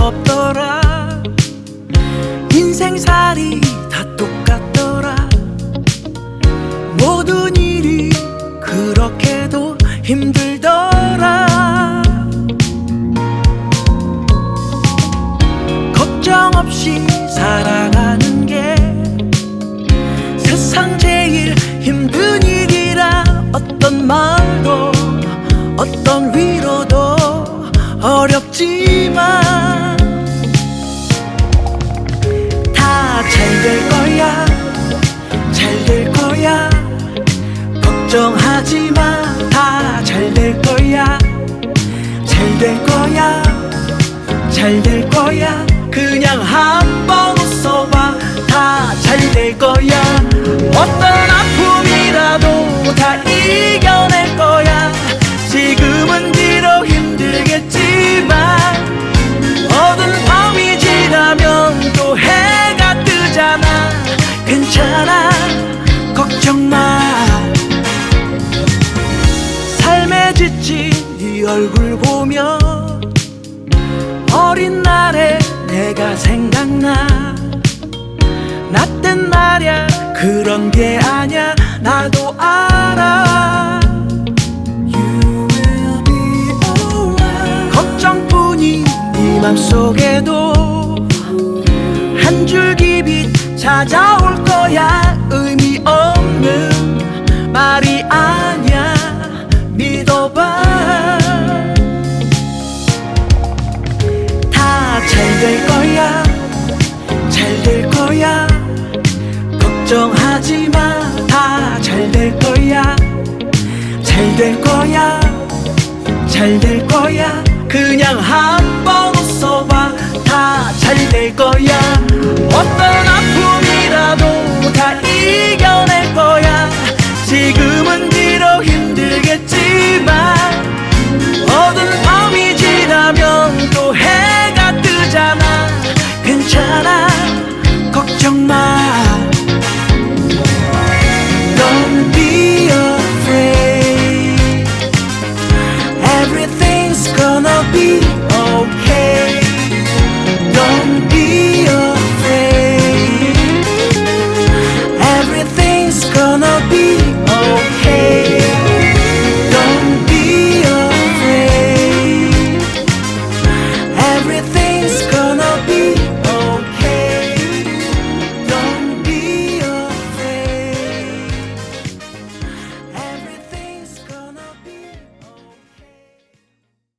없더라. 인생살이 다 똑같더라. 모든 일이 그렇게도 힘들더라. 걱정 없이 살아가는 게 세상 제일 힘든 일이라. 어떤 말도 어떤 위로도 어렵지만 걱정하지 마. 다 잘 될 거야. 잘 될 거야. 잘 될 거야. 그냥 한번 웃어봐. 다 잘 될 거야 얼굴 보면 어린 날에 내가 생각나. 나 땐 말야 그런 게 아냐 나도 알아. 걱정뿐인 네 맘속에도 한 줄기 빛 찾아올 거야 걱정하지 마. 다 잘 될 거야. 잘 될 거야. 잘 될 거야. 그냥 한 번 웃어봐